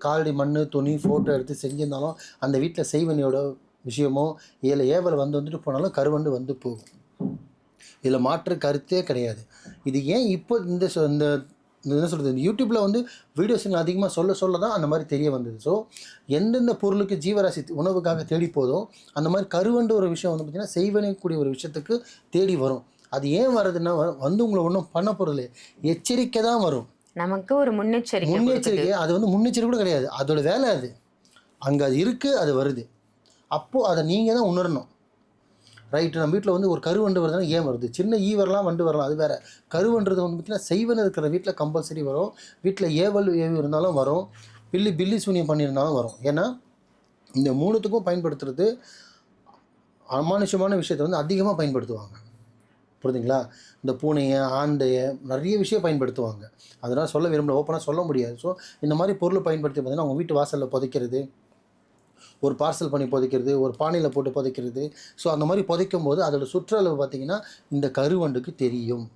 காலடி மண் துணி ஃபோட்டோ எடுத்து செஞ்சிருந்தாலும் அந்த வீட்டில் செய்வனியோட விஷயமோ இதில் ஏவல் வந்து வந்துட்டு போனாலும் கருவண்டு வந்து போகும். இதில் மாற்று கருத்தே கிடையாது. இது ஏன் இப்போ இந்த இந்த என்ன சொல்கிறது இந்த யூடியூப்பில் வந்து வீடியோஸுங்க அதிகமாக சொல்ல சொல்ல தான் அந்த மாதிரி தெரிய வந்தது. ஸோ எந்தெந்த பொருளுக்கு ஜீவராசி உணவுக்காக தேடி போதோ அந்த மாதிரி கருவண்டு ஒரு விஷயம் வந்து பார்த்திங்கன்னா செய்வனைக்கூடிய ஒரு விஷயத்துக்கு தேடி வரும். அது ஏன் வருதுன்னா வ- வந்து உங்களை ஒன்றும் பண்ண போகிறது எச்சரிக்கை தான் வரும். நமக்கு ஒரு முன்னெச்சரிக்கை. முன்னெச்சரிக்கை. அது வந்து முன்னெச்சரிக்கை கூட கிடையாது. அதோட வேலை அது. அங்கே அது இருக்குது அது வருது. அப்போது அதை நீங்கள் தான் உணரணும். ரைட்டு நம்ம வீட்டில் வந்து ஒரு கருவண்டு வருதுன்னா ஏன் வருது? சின்ன ஈ வரலாம் வண்டு வரலாம். அது வேற. கருவன்றது வந்து பார்த்திங்கன்னா செய்வன இருக்கிற வீட்டில் கம்பல்சரி வரும். வீட்டில் ஏவல் ஏவி இருந்தாலும் வரும். பில்லி பில்லி சூனியம் பண்ணியிருந்தாலும் வரும். ஏன்னா இந்த மூணுத்துக்கும் பயன்படுத்துறது அமானுஷமான விஷயத்தை வந்து அதிகமாக பயன்படுத்துவாங்க. புரியுதுங்களா? இந்த பூனையை ஆண்டையை நிறைய விஷயம் பயன்படுத்துவாங்க. அதெல்லாம் சொல்ல விரும்பல ஓப்பனாக சொல்ல முடியாது. ஸோ இந்த மாதிரி பொருளை பயன்படுத்தி பார்த்தீங்கன்னா அவங்க வீட்டு வாசலில் புதைக்கிறது ஒரு பார்சல் பண்ணி புதைக்கிறது ஒரு பானையில் போட்டு புதைக்கிறது. ஸோ அந்த மாதிரி புதைக்கும் போது அதோடய சுற்றளவு பார்த்தீங்கன்னா இந்த கருவண்டுக்கு தெரியும்.